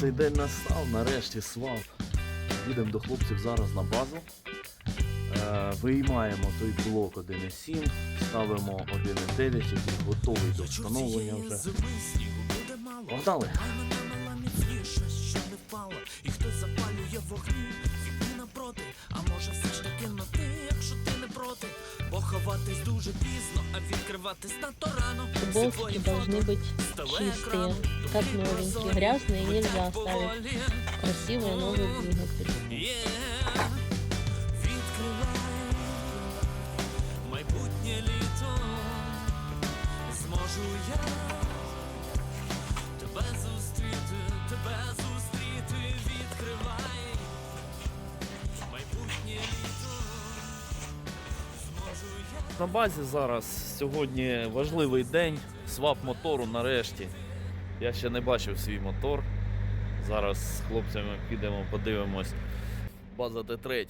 цей день настав, нарешті свап. Їдемо до хлопців зараз на базу. Е, виймаємо той блок 1.7, ставимо 1.9, який готовий до встановлення вже. Погнали! ховатись дуже пізно, а відкриватись надто рано. Всі твої Футболки фото должны быть стали чистые, екраном, как тобі новенькие. прозорі, Грязные ми нельзя так ставить. поволі. Красивый новый двигатель. Є, відкривай майбутнє літо, зможу я тебе зустріти, тебе зустріти, На базі зараз сьогодні важливий день. Свап мотору нарешті. Я ще не бачив свій мотор. Зараз з хлопцями підемо, подивимось. База Т3.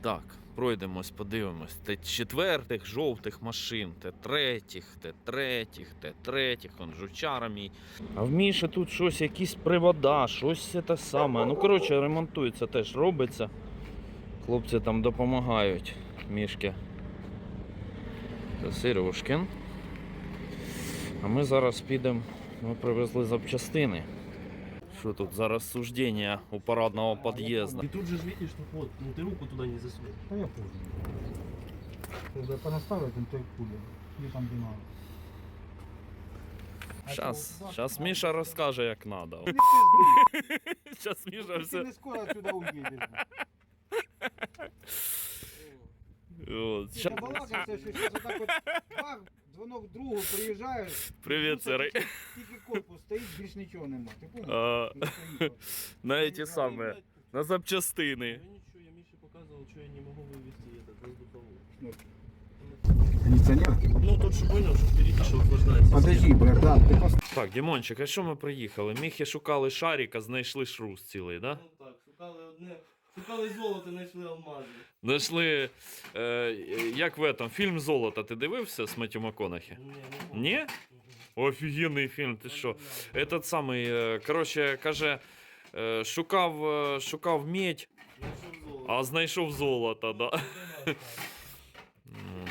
Так, пройдемось, подивимось. Т4, жовтих машин, Т3, Т3, Т3, он жучара мій. А в Міші тут щось, якісь привода, щось це те саме. Ну, коротше, ремонтується теж, робиться. Хлопці там допомагають мішки. Це Сережкин. А ми зараз підемо, ми привезли запчастини. Що тут зараз суждення у парадного під'їзду. И тут же ж видишь, ну вот, ну ты руку туда не засунул. Та я понял. Когда понаставят, он той кулі. І там динамик. То, зараз да, Міша розкаже, як треба. Не пизди. Міша все. не скоро отсюда уедешь. От, Ти ща- балакаєшся, що сейчас отак от бах, дзвонок другу, приїжджаєш. Привіт, тут Сирий. тільки- Тільки корпус стоїть, більш нічого нема. Ти понял? А, Ну, поїхав. На ті саме, Блядь, на запчастини. Я ничего, я Мише показывал, что я не могу вывести этот воздуховой. Кондиционер? Ну, тут же понял, что впереди что охлаждается. Подожди, братан, ти пос... Так, Дімончик, а що ми приїхали? Міхи шукали шарика, знайшли шрус цілий, да? Ну так, шукали одне, шукали золото, знайшли алмази. Знайшли, е, як в этом, фільм Золото. Ти дивився з Меттю МакКонахі? Ні. Ні? Офігенний фільм, ти що? Этот самий, е, коротше, каже, е, шукав, е, шукав медь, Знайшов золото. а знайшов золото, да. Ну. М.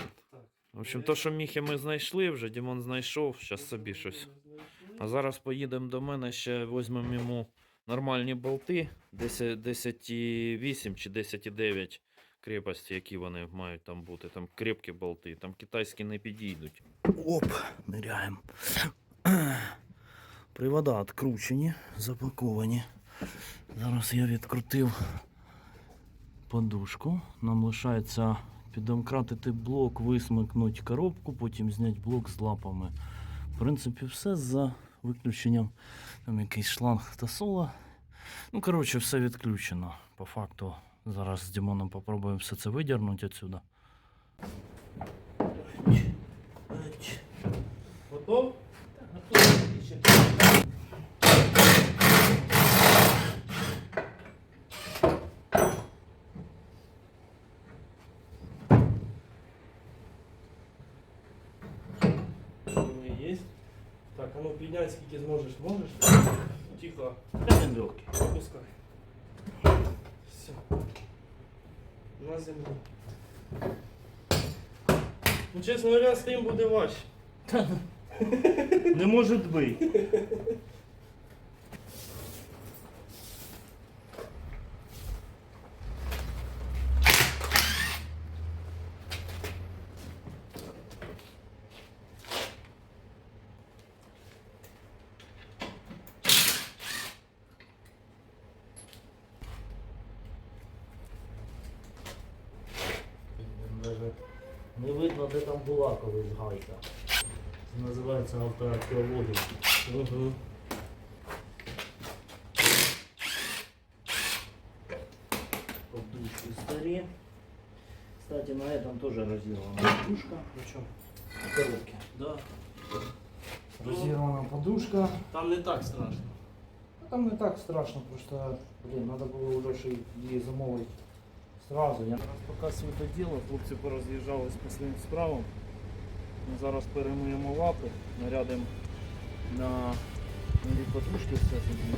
В общем, то, що міхи ми знайшли вже, Дімон знайшов, зараз собі щось. А зараз поїдемо до мене, ще візьмемо йому нормальні болти, 10,8 чи 10,9 крепості, які вони мають там бути. Там крепкі болти, там китайські не підійдуть. Оп, ниряємо. Привода відкручені, запаковані. Зараз я відкрутив подушку. Нам лишається підомкратити блок, висмикнути коробку, потім зняти блок з лапами. В принципі, все за виключенням там якийсь шланг та сола. Ну, коротше, все відключено. По факту, зараз з Дімоном попробуємо все це видірнути отсюда. Готов? Есть. Так, а ну підняй скільки зможеш. Можеш? Тихо. Опускай. Все. На землю. Ну, чесно говоря, з тим буде важче. Не може бути. де там була колись гайка. Це називається автоархеологія. Угу. Подушки старі. Кстати, на этом тоже разъирована подушка. Причем? В коробке. Да. Розірвана подушка. Там не так страшно. Ну, Там не так страшно, просто, блін, треба було вже ще її замовити Сразу я зараз показую до діла, хлопці пороз'їжджались по своїм справам. Ми Зараз перемиємо лапи, нарядимо на нові подушки все собі.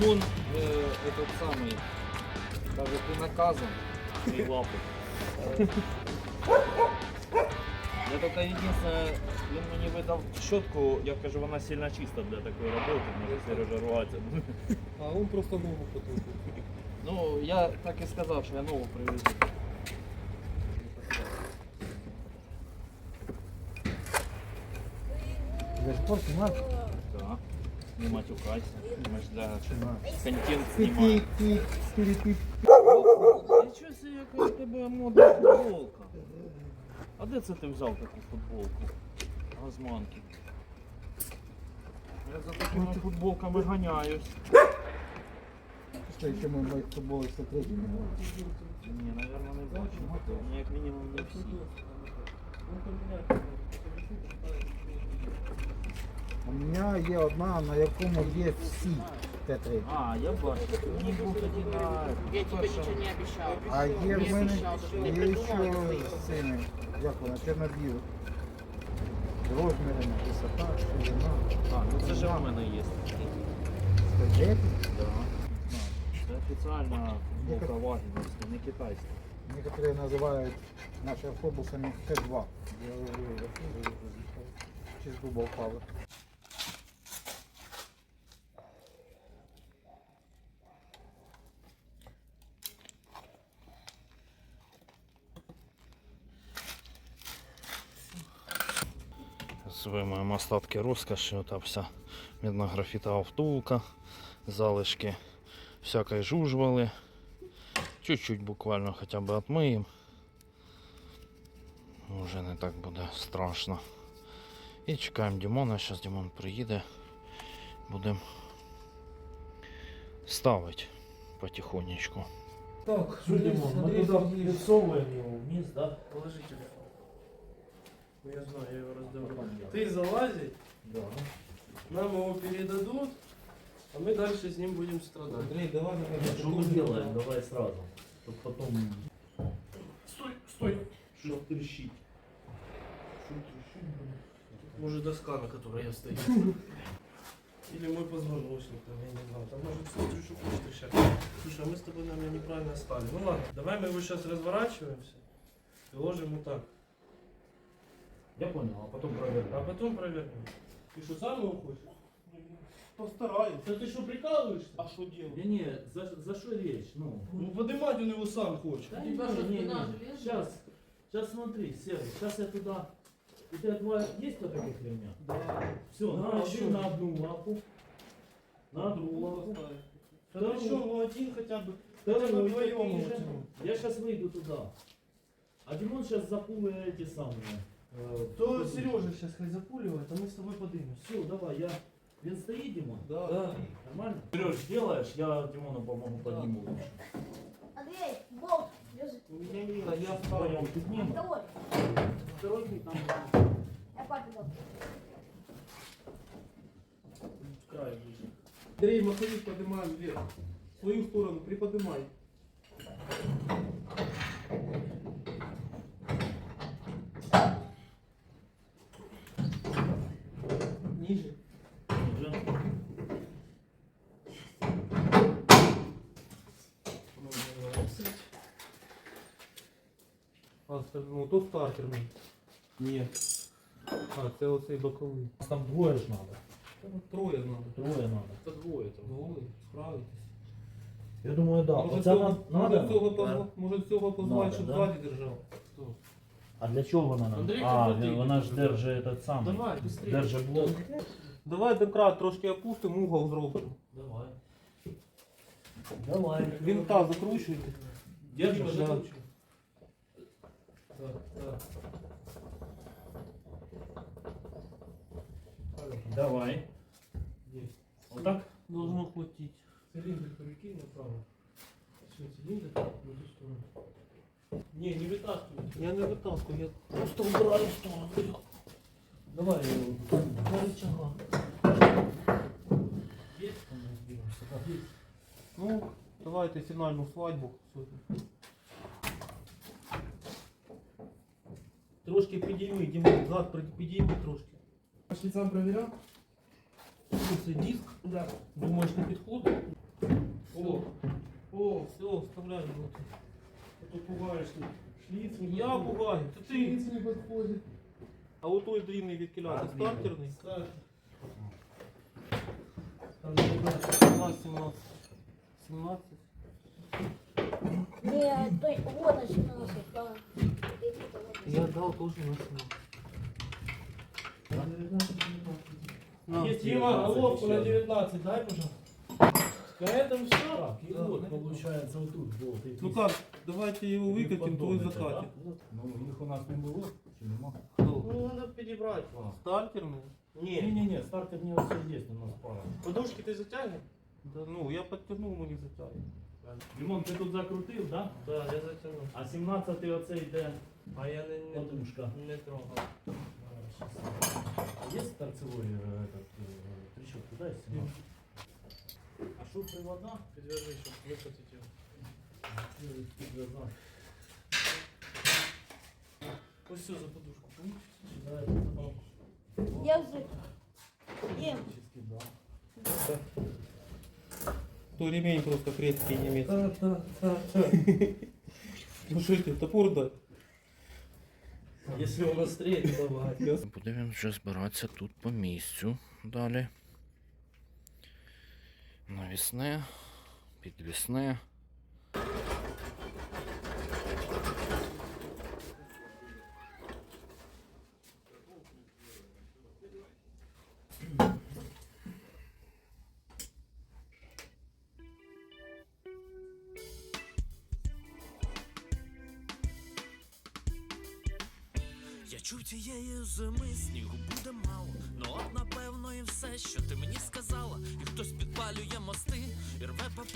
Тимон э, этот самый, даже ты наказан. Три лапи. Я только единственное, він мені видав щотку, я кажу, вона сильно чиста для такої роботи, може Сережа ругатися. А он просто ногу потом. Ну, я так і сказав, що я нову привезу. Спорт снимаешь? Не матюкайся. Ми ж для контент знімаємо. Нічого себе, яка у тебе модна футболка. А де це ти взяв таку футболку? Газманки. Я за такими футболками ганяюсь. Что еще мы моих футболок смотреть? Ні, наверное, не бачу. Ні, як мінімум не всі. У мене є одна, на якому є всі Т3. А, я бачу. Мені був тоді на Я тебе ничего не обещал. А є в мене є ще цими, як вона, чорно-білі. Висота, ширина. А, ну це ж у мене є. Скажіть, Да. Це офіціальна футболка Вагіновська, не китайська. Некоторые называют наши автобусами Т2. Чи з дуба впали. Вимаємо остатки розкоші, ота вся мідна графітова втулка, залишки всякої жужвали. Чуть-чуть буквально хоча б отмиємо. Вже не так буде страшно. І чекаємо Дімона, зараз Дімон приїде. Будемо ставити потихонечку. Так, Димон, мы туда присовываем его вниз, да? Положи телефон. Ну, я знаю, я его раздавлю. Ты залази, Да. нам его передадут, а мы дальше с ним будем страдать. Андрей, давай Что мы делаем? Давай сразу. Чтоб потом... Стой, стой. Чтоб трещить. Может доска, на которой я стою. Или мой позвоночник, там, я не знаю. Там может смотрю, что хочешь трещать. Слушай, а мы с тобой, наверное, неправильно стали. Ну ладно, давай мы его сейчас разворачиваемся и ложим вот так. Я понял, а потом проверим. А потом провернем. Ты что, сам его хочешь? Постараюсь. Да ты что, прикалываешься? А что делать? Не, не, за, за что речь? Ну, Ну поднимать он его сам хочет. Да не, не, не. Сейчас, сейчас смотри, Серый, сейчас я туда... У тебя два есть вот таких ремня? Да. Все, Да, на, еще. один на одну лапу, на другую лапу. Да ну ну один хотя бы. Бы вдвоем. Я сейчас выйду туда. А Димон сейчас запулит эти самые. Э, То. Сережа сейчас хоть запуливает, а мы с тобой поднимемся. Все, давай, я... Він стоит, Димон? Да. Нормально? Сереж, делаешь, я Димону помогу подниму лучше. Андрей, болт, держи. У меня не я Вдвоем второй. поднимем. Второй. Второй там. Я папе дал. Край ближе. Андрей, маховик поднимаем вверх. В свою сторону приподнимай. То стартерний. Ні. А, це оцей боковий. Там двое ж надо. Та ну, Троє треба. Трое надо. Та двоє там. Двоє, справитесь. Я думаю, да. Може, Оце цього, на- може, надо? цього, Да. позва- може цього позвати, Надо, щоб да? ззаді держав. А для чого вона нам? Андрій, а, крути. вона ж держить этот самий. Давай, быстрее. Держить блок. Давай домкрат трошки опустимо, угол зробимо. Давай. Давай. Вінта закручуйте. Держишь, Да. Да? Да, да. Давай. Есть. Вот так? Должно хватить. Цилиндр перекинь направо. Все, цилиндр на ту сторону. Не, не вытаскивай. Я не витаскую, я Просто убираю в сторону. Давай я его. На рычага. Есть? Есть. Ну, давайте фінальну свадьбу сьогодні. Трошки підійми, Дімон, зад при- підійми трошки. Шліцам провіряв? Що це диск? Да. Думаєш, не підходить? О, о, Все, вставляй внутрь. ти пугаєш. Шліц не Я підходить. пугаю, це ти. Шліц не підходить. А от той длинний від кіля, це стартерний. Так. Там не знаю. 17, 17. 17. Не, той, вот начинался, да. Я дал тоже на 17. На. Есть Дима, головку на 19, дай, пожалуйста. На этом все. Так, и вот получается вот тут болт. Ну как, давайте его выкатим, то и закатим. Ну, їх у нас не було, чи нема? Ну, надо подобрать. Стартерный? Не, Ні-ні-ні, стартер не все є у нас пара. подушки ты затянешь? Да ну, я подтянул, но не затянул. Лімон, ти тут закрутив, да? Да, я затяну. А 17-й оцей йде а я не, не, Подушка. не трогав. Есть торцевой э, этот, э, трещотка, да. А что привода? Підв'яжи, щоб викотити. Привода. Ось все за подушку. Да, это. Я вже То ремень просто крепкий немецкий. Слушайте, топор дать. Если он острее, то давай. Будемо вже збиратися тут по місцю далі. Навісне, підвісне.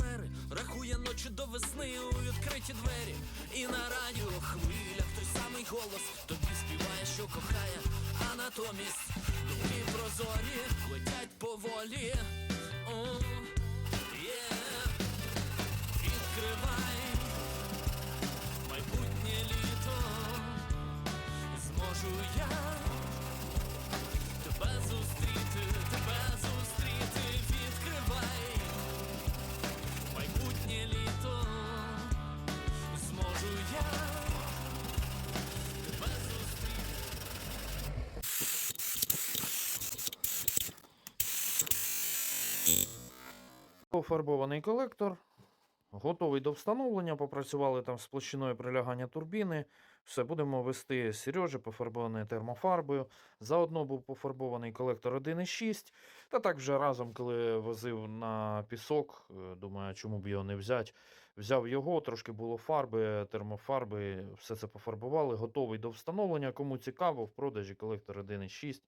І рахує ночі до весни у відкриті двері. І на радіо хвилях той самий голос тобі співає, що кохає, а натомість думки прозорі летять поволі. О, є. Відкривай майбутнє літо зможу я тебе зустріти, тебе Пофарбований колектор. Готовий до встановлення. Попрацювали там з площиною прилягання турбіни. Все, будемо вести Сережі пофарбований термофарбою. Заодно був пофарбований колектор 1.6. Та так вже разом, коли возив на пісок, е, думаю, чому б його не взяти. Взяв його, трошки було фарби, термофарби, все це пофарбували. Готовий до встановлення. Кому цікаво, в продажі колектор 1.6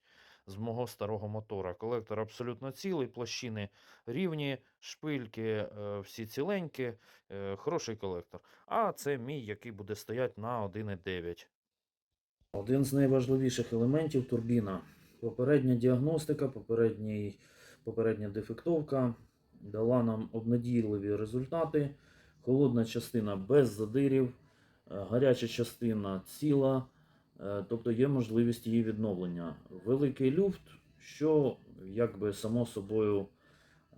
з мого старого мотора. Колектор абсолютно цілий, площини рівні, шпильки е, всі ціленькі, е, хороший колектор. А це мій, який буде стояти на 1,9. Один з найважливіших елементів турбіна. Попередня діагностика, попередній, попередня дефектовка дала нам обнадійливі результати. Холодна частина без задирів, е, гаряча частина ціла, тобто є можливість її відновлення. Великий люфт, що якби само собою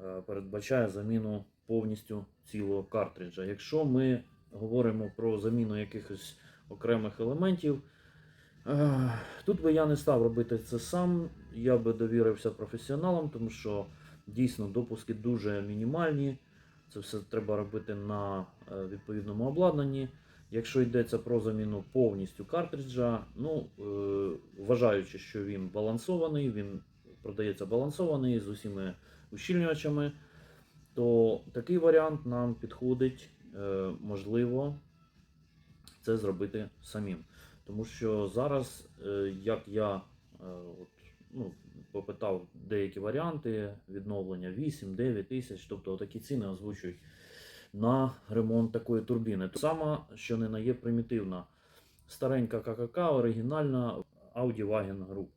е, передбачає заміну повністю цілого картриджа. Якщо ми говоримо про заміну якихось окремих елементів, е, тут би я не став робити це сам, я би довірився професіоналам, тому що дійсно допуски дуже мінімальні. Це все треба робити на е, відповідному обладнанні. Якщо йдеться про заміну повністю картриджа, ну, е, вважаючи, що він балансований, він продається балансований з усіми ущільнювачами, то такий варіант нам підходить, е, можливо, це зробити самим. Тому що зараз, е, як я е, от, ну, попитав деякі варіанти відновлення 8-9 тисяч, тобто такі ціни озвучують на ремонт такої турбіни. Сама, що не на є примітивна, старенька ККК, оригінальна Audi Wagen Group.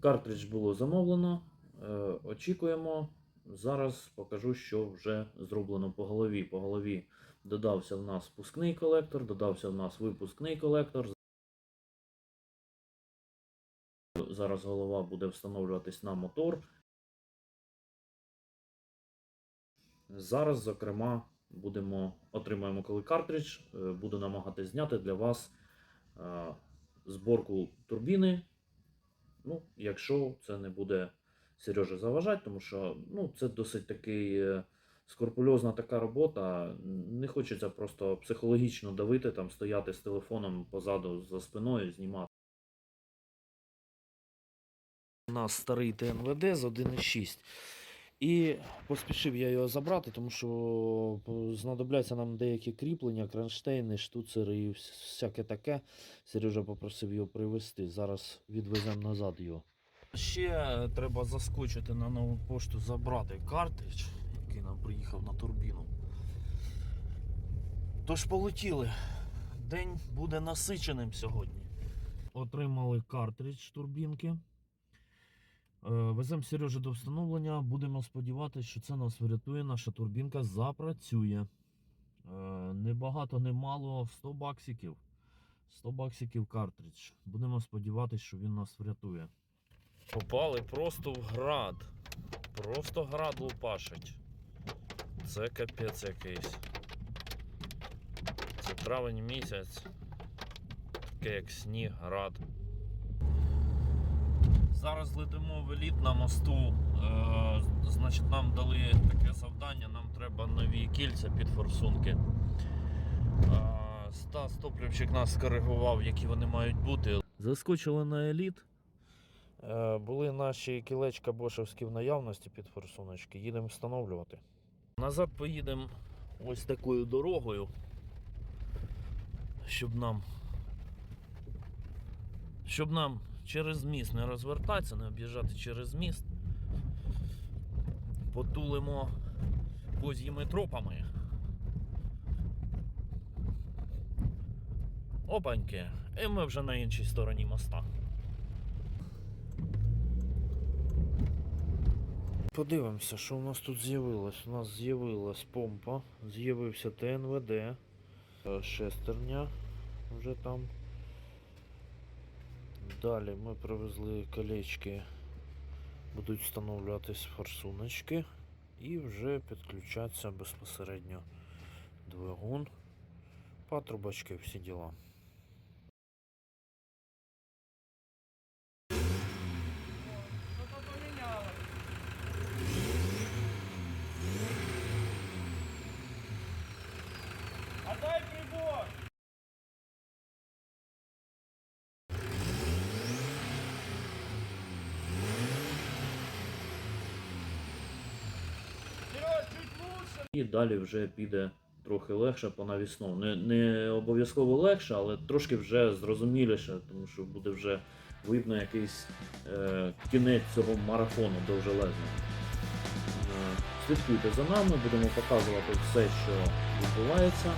Картридж було замовлено. е, Очікуємо Зараз покажу, що вже зроблено по голові. По голові додався в нас впускний колектор, додався в нас випускний колектор. Зараз голова буде встановлюватись на мотор. Зараз, зокрема, будемо отримаємо коли картридж, е, буду намагатись зняти для вас е, зборку турбіни. Ну, якщо це не буде Сережа заважати, тому що ну, це досить такий е, скрупульозна така робота. Не хочеться просто психологічно давити, там, стояти з телефоном позаду за спиною, знімати. У нас старий ТНВД з 1.6. І поспішив я його забрати, тому що е, знадобляться нам деякі кріплення, кронштейни, штуцери і всяке таке. Сережа попросив його привезти. Зараз відвеземо назад його. Ще треба заскочити на нову пошту, забрати картридж, який нам приїхав на турбіну. Тож полетіли. День буде насиченим сьогодні. Отримали картридж турбінки. Е, Веземо Сережу до встановлення. Будемо сподіватися, що це нас врятує. Наша турбінка запрацює. Е, Не багато, не мало 100 баксиків. 100 баксиків картридж. Будемо сподіватися, що він нас врятує. Попали просто в град. Просто град лупашить. Це капець якийсь. Це травень місяць. Таке як сніг, град. Зараз летимо в еліт на мосту. Е, значить, нам дали таке завдання, нам треба нові кільця під форсунки. Е, Стас Топлівчик нас скоригував, які вони мають бути. Заскочили на еліт. Е, Були наші кілечка бошевські в наявності під форсуночки. Їдемо встановлювати. Назад поїдемо ось такою дорогою, щоб нам. Щоб нам через міст не розвертатися, не об'їжджати через міст. Потулимо козьїми тропами. Опаньки. І ми вже на іншій стороні моста. Подивимося, що у нас тут з'явилось. У нас з'явилась помпа, з'явився ТНВД, е, шестерня вже там. Далі ми привезли колечки, будуть встановлюватись форсуночки і вже підключаться безпосередньо двигун, патрубочки, всі діла. І далі вже піде трохи легше по навісному. Не, не обов'язково легше, але трошки вже зрозуміліше, тому що буде вже видно якийсь е, кінець цього марафону довжелезного. Е, слідкуйте за нами, будемо показувати все, що відбувається.